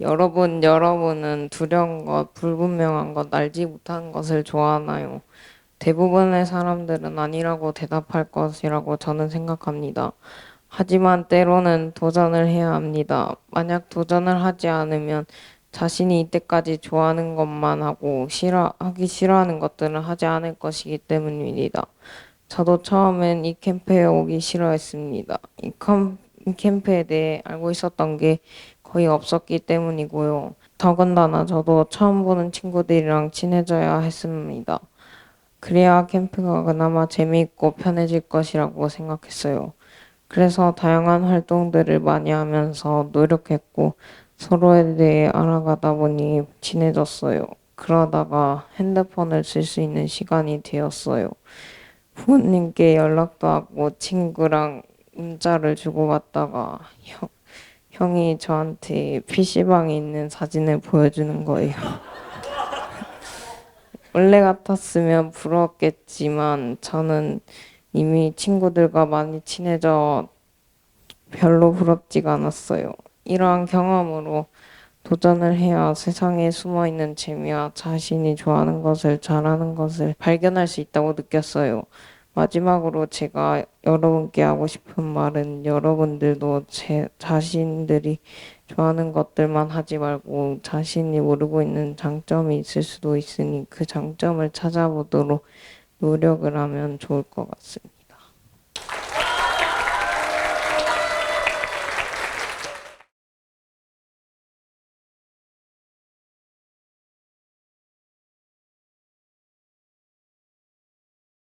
여러분, 여러분은 두려운 것, 불분명한 것, 알지 못하는 것을 좋아하나요? 대부분의 사람들은 아니라고 대답할 것이라고 저는 생각합니다. 하지만 때로는 도전을 해야 합니다. 만약 도전을 하지 않으면 자신이 이때까지 좋아하는 것만 하고 싫어, 하기 싫어하는 것들은 하지 않을 것이기 때문입니다. 저도 처음엔 이 캠프에 오기 싫어했습니다. 이, 캠, 이 캠프에 대해 알고 있었던 게 거의 없었기 때문이고요. 더군다나 저도 처음 보는 친구들이랑 친해져야 했습니다. 그래야 캠프가 그나마 재미있고 편해질 것이라고 생각했어요. 그래서 다양한 활동들을 많이 하면서 노력했고 서로에 대해 알아가다 보니 친해졌어요. 그러다가 핸드폰을 쓸 수 있는 시간이 되었어요. 부모님께 연락도 하고 친구랑 문자를 주고받다가 형, 형이 저한테 PC방에 있는 사진을 보여주는 거예요. 원래 같았으면 부러웠겠지만 저는 이미 친구들과 많이 친해져 별로 부럽지가 않았어요. 이러한 경험으로 도전을 해야 세상에 숨어 있는 재미와 자신이 좋아하는 것을 잘하는 것을 발견할 수 있다고 느꼈어요. 마지막으로 제가 여러분께 하고 싶은 말은 여러분들도 제 자신들이 좋아하는 것들만 하지 말고 자신이 모르고 있는 장점이 있을 수도 있으니 그 장점을 찾아보도록 노력을 하면 좋을 것 같습니다.